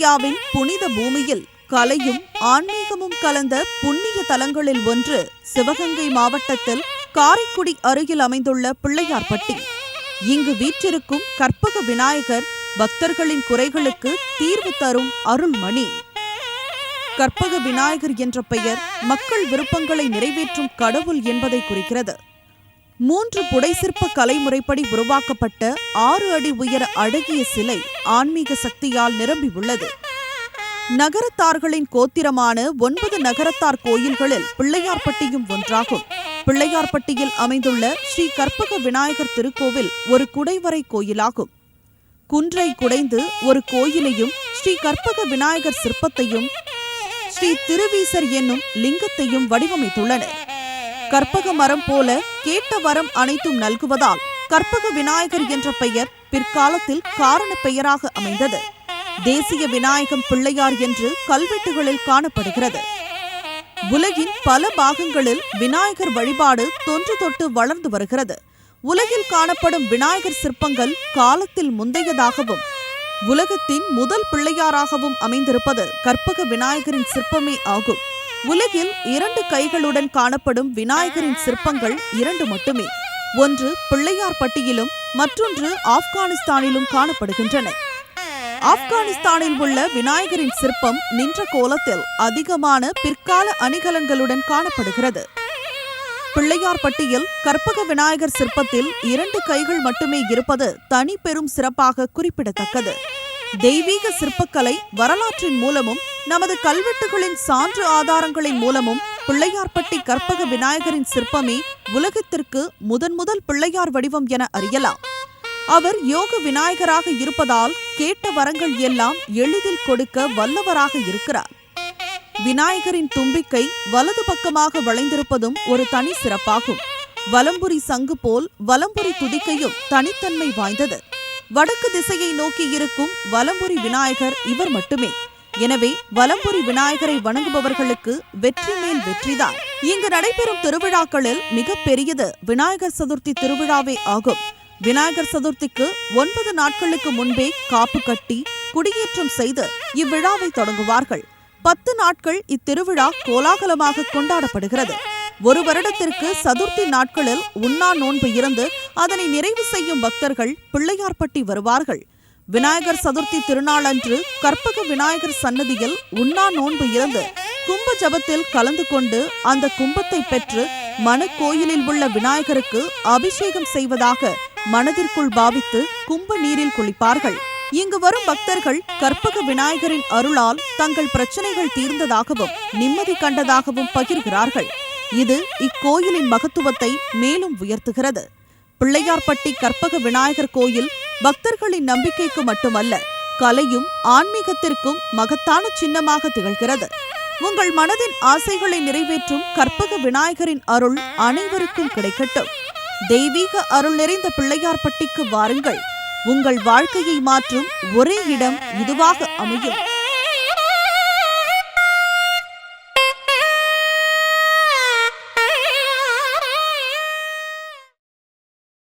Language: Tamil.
இந்தியாவின் புனித பூமியில் கலையும் ஆன்மீகமும் கலந்த புண்ணிய தலங்களில் ஒன்று சிவகங்கை மாவட்டத்தில் காரைக்குடி அருகில் அமைந்துள்ள பிள்ளையார்பட்டி. இங்கு வீற்றிருக்கும் கற்பக விநாயகர் பக்தர்களின் குறைகளுக்கு தீர்வு தரும் அருள்மணி. கற்பக விநாயகர் என்ற பெயர் மக்கள் விருப்பங்களை நிறைவேற்றும் கடவுள் என்பதை குறிக்கிறது. மூன்று புடைசிற்ப கலைமுறைப்படி உருவாக்கப்பட்ட ஆறு அடி உயர அழகிய சிலை ஆன்மீக சக்தியால் நிரம்பி உள்ளது நகரத்தார்களின் கோத்திரமான ஒன்பது நகரத்தார் கோயில்களில் பிள்ளையார்பட்டியும் ஒன்றாகும். பிள்ளையார்பட்டியில் அமைந்துள்ள ஸ்ரீ கற்பக விநாயகர் திருக்கோவில் ஒரு குடைவரை கோயிலாகும். குன்றை குடைந்து ஒரு கோயிலையும் ஸ்ரீ கற்பக விநாயகர் சிற்பத்தையும் ஸ்ரீ திருவீசர் என்னும் லிங்கத்தையும் வடிவமைத்துள்ளனர். கற்பக மரம் போல கேட்ட வரம் அனைத்தும் நல்குவதால் கற்பக விநாயகர் என்ற பெயர் பிற்காலத்தில் காரண பெயராக அமைந்தது. தேசிய விநாயகம் பிள்ளையார் என்று கல்வெட்டுகளில் காணப்படுகிறது. உலகின் பல பாகங்களில் விநாயகர் வழிபாடு தொன்று தொட்டு வளர்ந்து வருகிறது. உலகில் காணப்படும் விநாயகர் சிற்பங்கள் காலத்தில் முந்தையதாகவும் உலகத்தின் முதல் பிள்ளையாராகவும் அமைந்திருப்பது கற்பக விநாயகரின் சிற்பமே ஆகும். உலகில் இரண்டு கைகளுடன் காணப்படும் விநாயகரின் சிற்பங்கள் இரண்டு மட்டுமே. ஒன்று பிள்ளையார்பட்டியிலும் மற்றொன்று ஆப்கானிஸ்தானிலும் காணப்படுகின்றன. ஆப்கானிஸ்தானில் உள்ள விநாயகரின் சிற்பம் நின்ற கோலத்தில் அதிகமான பிற்கால அணிகலன்களுடன் காணப்படுகிறது. பிள்ளையார்பட்டியில் கற்பக விநாயகர் சிற்பத்தில் இரண்டு கைகள் மட்டுமே இருப்பது தனி பெரும் சிறப்பாக குறிப்பிடத்தக்கது. தெய்வீக சிற்பக்கலை வரலாற்றின் மூலமும் நமது கல்வெட்டுகளின் சான்று ஆதாரங்களின் மூலமும் பிள்ளையார்பட்டி கற்பக விநாயகரின் சிற்பமே உலகத்திற்கு முதன் முதல் பிள்ளையார் வடிவம் என அறியலாம். அவர் யோக விநாயகராக இருப்பதால் கேட்ட வரங்கள் எல்லாம் எளிதில் கொடுக்க வல்லவராக இருக்கிறார். விநாயகரின் தும்பிக்கை வலது பக்கமாக வளைந்திருப்பதும் ஒரு தனி சிறப்பாகும். வலம்புரி சங்கு போல் வலம்புரி துதிக்கையும் தனித்தன்மை வாய்ந்தது. வடக்கு திசையை நோக்கி இருக்கும் வலம்புரி விநாயகர் இவர் மட்டுமே. எனவே வலம்புரி விநாயகரை வணங்குபவர்களுக்கு வெற்றி மேல் வெற்றிதான். இங்கு நடைபெறும் திருவிழாக்களில் மிக பெரியது விநாயகர் சதுர்த்தி திருவிழாவே ஆகும். விநாயகர் சதுர்த்திக்கு ஒன்பது நாட்களுக்கு முன்பே காப்பு கட்டி குடியேற்றம் செய்து இவ்விழாவை தொடங்குவார்கள். பத்து நாட்கள் இத்திருவிழா கோலாகலமாக கொண்டாடப்படுகிறது. ஒரு வருடத்திற்கு சதுர்த்தி நாட்களில் உண்ணா நோன்பு இருந்து அதனை நிறைவு செய்யும் பக்தர்கள் பிள்ளையார்பட்டி வருவார்கள். விநாயகர் சதுர்த்தி திருநாள் அன்று கற்பக விநாயகர் சன்னதியில் உண்ணா நோன்பு இருந்து கும்ப ஜபத்தில் கலந்து கொண்டு அந்த கும்பத்தை பெற்று மனக்கோயிலில் உள்ள விநாயகருக்கு அபிஷேகம் செய்வதாக மனதிற்குள் பாவித்து கும்ப நீரில் குளிப்பார்கள். இங்கு வரும் பக்தர்கள் கற்பக விநாயகரின் அருளால் தங்கள் பிரச்சனைகள் தீர்ந்ததாகவும் நிம்மதி கண்டதாகவும் பகிர்கிறார்கள். இது இக்கோயிலின் மகத்துவத்தை மேலும் உயர்த்துகிறது. பிள்ளையார்பட்டி கற்பக விநாயகர் கோயில் பக்தர்களின் நம்பிக்கைக்கு மட்டுமல்ல கலையும் ஆன்மீகத்திற்கும் மகத்தான சின்னமாக திகழ்கிறது. உங்கள் மனதின் ஆசைகளை நிறைவேற்றும் கற்பக விநாயகரின் அருள் அனைவருக்கும் கிடைக்கட்டும். தெய்வீக அருள் நிறைந்த பிள்ளையார்பட்டிக்கு வாருங்கள். உங்கள் வாழ்க்கையை மாற்றும் ஒரே இடம் இதுவாக அமையும்.